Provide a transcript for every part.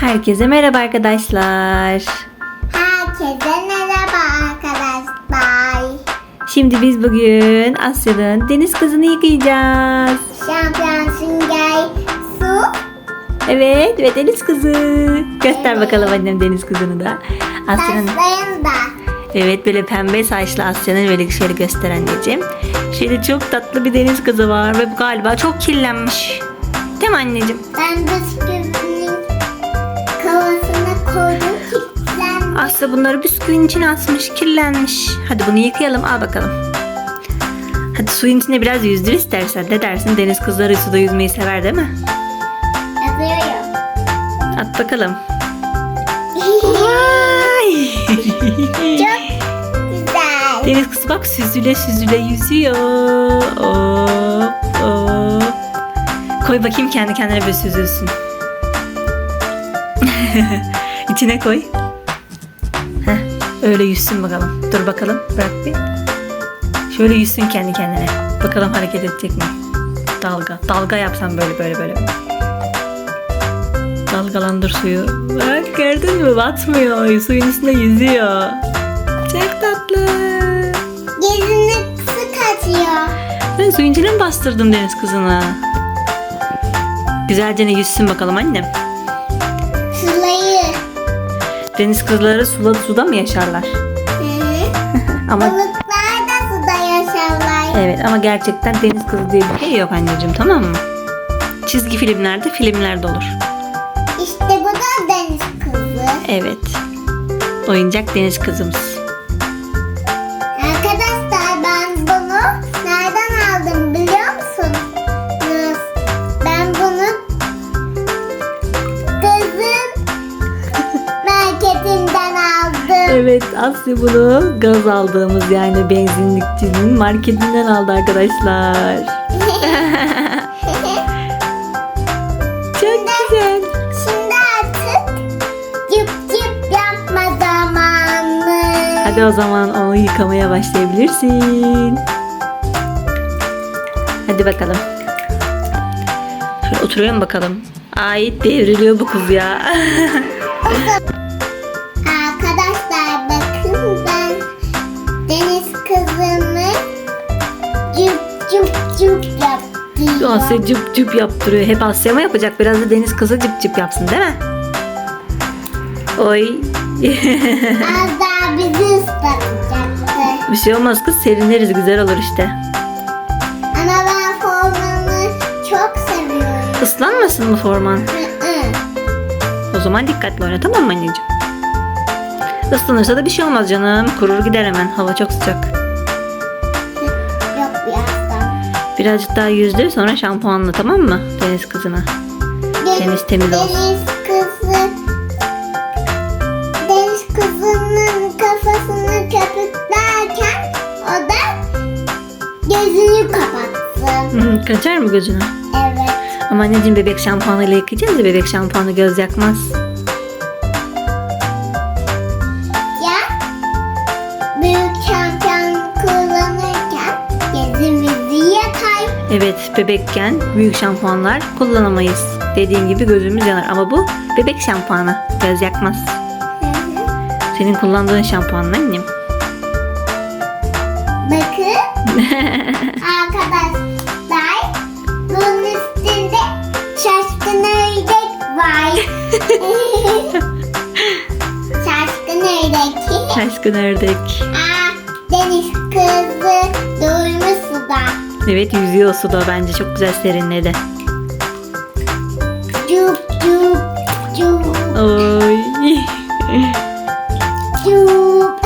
Herkese merhaba arkadaşlar. Herkese merhaba arkadaşlar. Şimdi biz bugün Asya'nın deniz kızını yıkayacağız. Şampiyon Sünger Su. Evet ve deniz kızı. Göster bakalım annem deniz kızını da. Asya'nın da. evet böyle pembe saçlı Asya'nın böyle şöyle göster anneciğim. Şöyle çok tatlı bir deniz kızı var ve bu galiba çok kirlenmiş. Değil mi anneciğim? Ben bisküvinin Asya bunları bisküvinin içine atmış, kirlenmiş. Hadi bunu yıkayalım, al bakalım. Hadi suyun içinde biraz yüzdür istersen. Ne dersin? Deniz kızları suda yüzmeyi sever değil mi? Yazıyorum. At bakalım. Vay! Çok güzel. Deniz kızı bak süzüle süzüle yüzüyor. Hop, hop. Koy bakayım kendi kendine böyle süzülsün. İçine koy. Öyle yüzsün bakalım. Dur bakalım bırak bir. Şöyle yüzsün kendi kendine. Bakalım hareket edecek mi? Dalga. Dalga yapsam böyle böyle böyle. Dalgalandır suyu. Bak gördün mü? Batmıyor. Suyun üstünde yüzüyor. Çok tatlı. Gezini sık atıyor. Ben suyun içine mi bastırdım deniz kızını? Güzelce ne yüzsün bakalım annem. Deniz kızları suda, suda mı yaşarlar? Hı hı. Ama Balıklar da suda yaşarlar. evet ama gerçekten deniz kızı diye bir şey yok anneciğim tamam mı? Çizgi filmlerde filmlerde olur. İşte bu da deniz kızı. Evet. Oyuncak deniz kızımız. Evet Asya bunu gaz aldığımız yani benzinlikçinin marketinden aldı arkadaşlar. Çok güzel. Şimdi artık cıp cıp yapma zamanı. Hadi o zaman onu yıkamaya başlayabilirsin. Hadi bakalım. Şöyle oturalım bakalım. Ay devriliyor bu kız ya. Yaptım. Asya cıp cıp yaptırıyor. Hep Asya mı yapacak? Biraz da deniz kızı cıp cıp yapsın değil mi? Oy. Az daha bizi ıslatacaktı. bir şey olmaz kız serinleriz güzel olur işte. Ama ben formanı çok seviyorum. Islanmasın mı forman? Hı hı. O zaman dikkatli oyna tamam mı anneciğim? Islanırsa da bir şey olmaz canım. Kurur gider hemen. Hava çok sıcak. Birazcık daha yüzdür sonra şampuanla tamam mı? Deniz kızına. Temiz temiz olsun. Deniz kızı. Deniz kızının kafasını köpüklerken o da gözünü kapatsın. Hı, Kaçar mı gözünü? Evet. Ama anneciğim bebek şampuanıyla yıkayacağız ya bebek şampuanı göz yakmaz. Evet bebekken büyük şampuanlar kullanamayız. Dediğim gibi gözümüz yanar ama bu bebek şampuanı göz yakmaz. Senin kullandığın şampuanın annem. Bakın arkadaşlar bunun üstünde şaşkın ördek var. şaşkın ördek. Şaşkın ördek. Aa, deniz kızı durmuş suda. Evet yüzüyor suda bence çok güzel serinledi. Cup cup cup Oy. cup.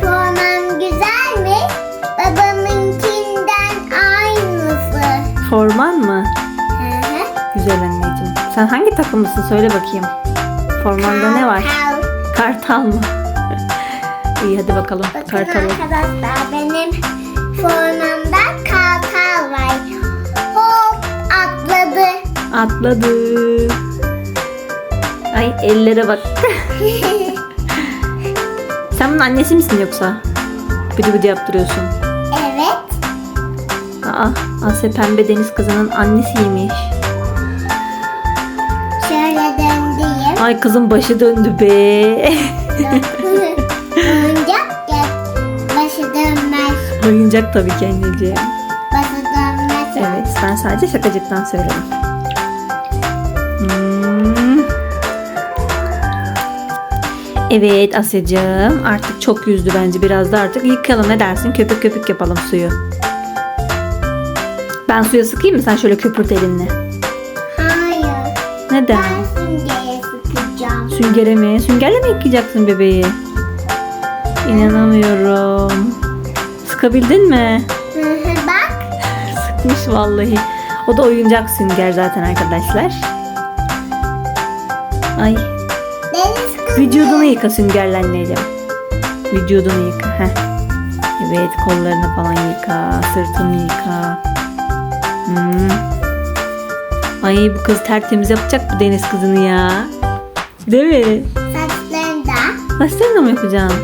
Forman güzel mi? Babamınkinden aynısı. Forman mı? Hı hı. Güzel anneciğim. Sen hangi takımlısın söyle bakayım. Formanda ne var? Kartal. Kartal mı? İyi hadi bakalım. Bakın Kartalı. arkadaşlar benim Atladı. Ay ellere bak. Sen bunun annesi misin yoksa? Bıdı bıdı yaptırıyorsun. evet. Aa, Asya pembe deniz kızının annesiymiş. Şöyle Böyle döndüğüm. Ay kızım başı döndü be. Oyuncak ya başı dönmez. Oyuncak tabii ki anneciğim. Başı dönmez. Evet ben sadece şakacıktan söyledim. Evet Asya'cığım artık çok yüzdü bence biraz da artık yıkayalım ne dersin köpük köpük yapalım suyu. Ben suya sıkayım mı sen şöyle köpürt elinle. Hayır. Neden? Ben süngeye sıkacağım. Süngere mi? Süngerle mi yıkayacaksın bebeği? İnanamıyorum. Sıkabildin mi? Hı hı, Bak. Sıkmış vallahi. O da oyuncak sünger zaten arkadaşlar. Ay kızı. Vücudunu yıka süngerle anneciğim. Vücudunu yıka. Heh. Evet kollarını falan yıka. Sırtını yıka. Hmm. Ay bu kız tertemiz yapacak bu deniz kızını ya. Değil mi? Saçlarını da. Saçlarını mı yapacaksın?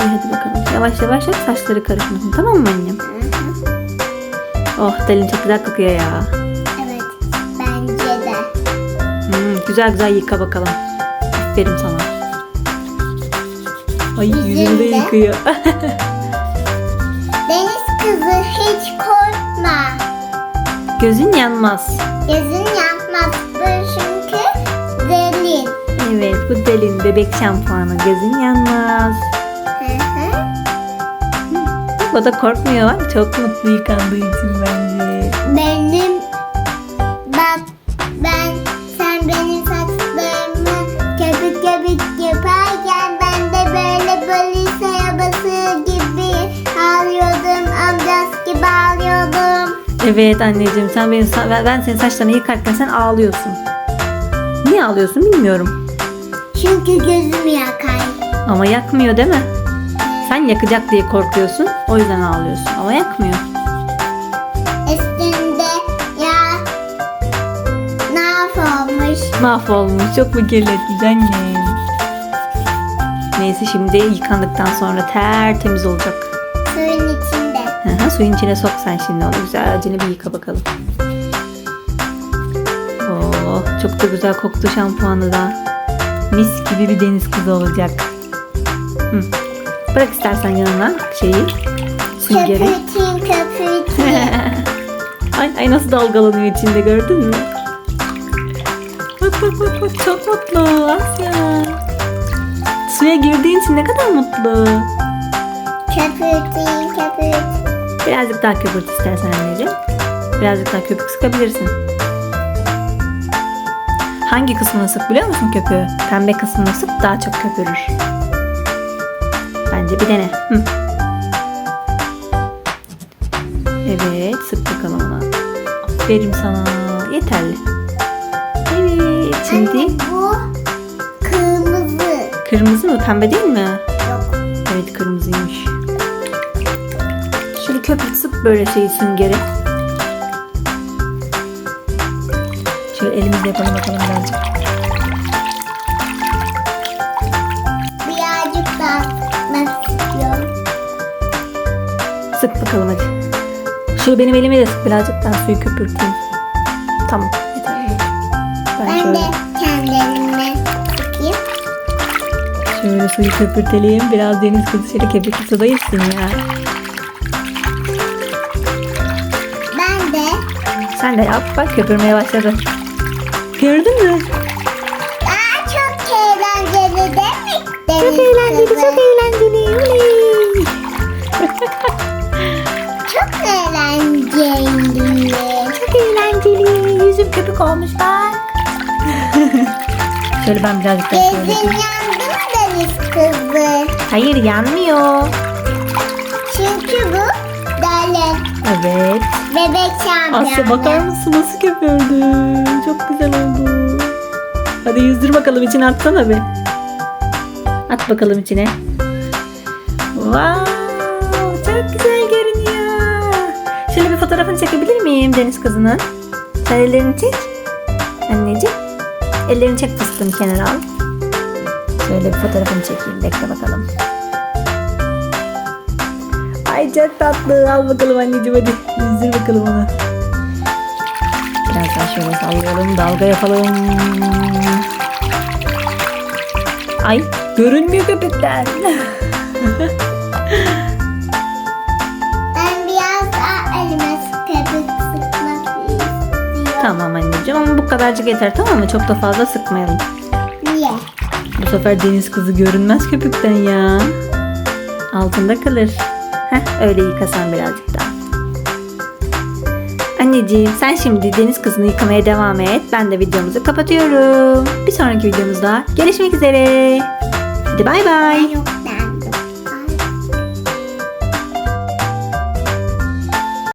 İyi hadi bakalım. Yavaş yavaş yap saçları karışmasın. Tamam mı annem? Hı hı. Oh delin çok güzel kokuyor ya. Evet. Bence de. Hmm, güzel güzel yıka bakalım. Aferin sana. Ay Yüzünü de. yıkıyor. Deniz kızı hiç korkma. Gözün yanmaz. Gözün yanmaz. Bu çünkü derin. Evet bu delin bebek şampuanı. Gözün yanmaz. Hı hı. O da korkmuyor. Çok mutlu yıkandığı için bence. Benim Evet anneciğim sen benim ben senin saçlarını yıkarken sen ağlıyorsun. Niye ağlıyorsun bilmiyorum. Çünkü gözüm yakar. Ama yakmıyor değil mi? Sen yakacak diye korkuyorsun. O yüzden ağlıyorsun. Ama yakmıyor. Üstünde ya mahvolmuş. Mahvolmuş. Çok mu kirletmiş annem? Neyse şimdi yıkandıktan sonra tertemiz olacak. Suyun içinde. Hı, Suyun içine sok sen şimdi onu. Güzelce bir yıka bakalım. Oh, çok da güzel koktu şampuanı da. Mis gibi bir deniz kızı olacak. Hı. Bırak istersen yanına şeyi. Süngeri. Köpürteyim köpürteyim. ay, ay nasıl dalgalanıyor içinde gördün mü? Bak bak bak bak çok mutlu Asya. Suya girdiğin için ne kadar mutlu. köpürteyim köpürt. Birazcık daha köpürt istersen anneciğim. Birazcık daha köpük sıkabilirsin. Hangi kısmını sık biliyor musun köpüğü? Pembe kısmını sık daha çok köpürür. Bence bir dene. Hı. Evet sık bakalım ona. Aferin sana. Yeterli. Evet şimdi Anne bu kırmızı. kırmızı mı pembe değil mi? Yok. Evet kırmızıymış. Sık böyle şeyi süngeri. Şöyle elimizle yapalım bakalım birazcık. Birazcık daha sıkmak istiyorum. Sık bakalım hadi. Şöyle benim elime de sık birazcık ben suyu köpürteyim. Tamam yeter. Ben, Ben şöyle, de kendi elimle sıkayım. şöyle suyu köpürtelim. Biraz deniz kızı şöyle köpüklü suda içsin ya. Sen de yap bak köpürmeye başladı. Gördün mü? Aa, çok eğlenceli değil mi? Çok eğlenceli kızı? çok eğlenceli. Oley. Çok eğlenceli. Çok eğlenceli. Yüzüm köpük olmuş bak. Şöyle ben birazcık daha Gözün yandı mı deniz kızı? Hayır yanmıyor. Çünkü bu Dalin. Evet. Bebek şampiyonu. Asya bakar mısın nasıl köpürdü? Çok güzel oldu. Hadi yüzdür bakalım içine atsana bir. At bakalım içine. Wow, çok güzel görünüyor. Şöyle bir fotoğrafını çekebilir miyim deniz kızının? Sen ellerini çek. Anneciğim. Ellerini çek fıstığını kenara al. Şöyle bir fotoğrafını çekeyim. Bekle bakalım. Ay çok tatlı. Al bakalım anneciğim hadi. Yüzdür bakalım onu. Biraz daha şöyle sallayalım. Dalga yapalım. Ay görünmüyor köpükler. Ben biraz daha elime köpük sıkmak istiyorum. tamam anneciğim ama bu kadarcık yeter tamam mı? Çok da fazla sıkmayalım. Niye? Bu sefer deniz kızı görünmez köpükten ya. Altında kalır. Heh, öyle yıkasan birazcık daha. Anneciğim sen şimdi deniz kızını yıkamaya devam et. Ben de videomuzu kapatıyorum. Bir sonraki videomuzda görüşmek üzere. Hadi bay bay.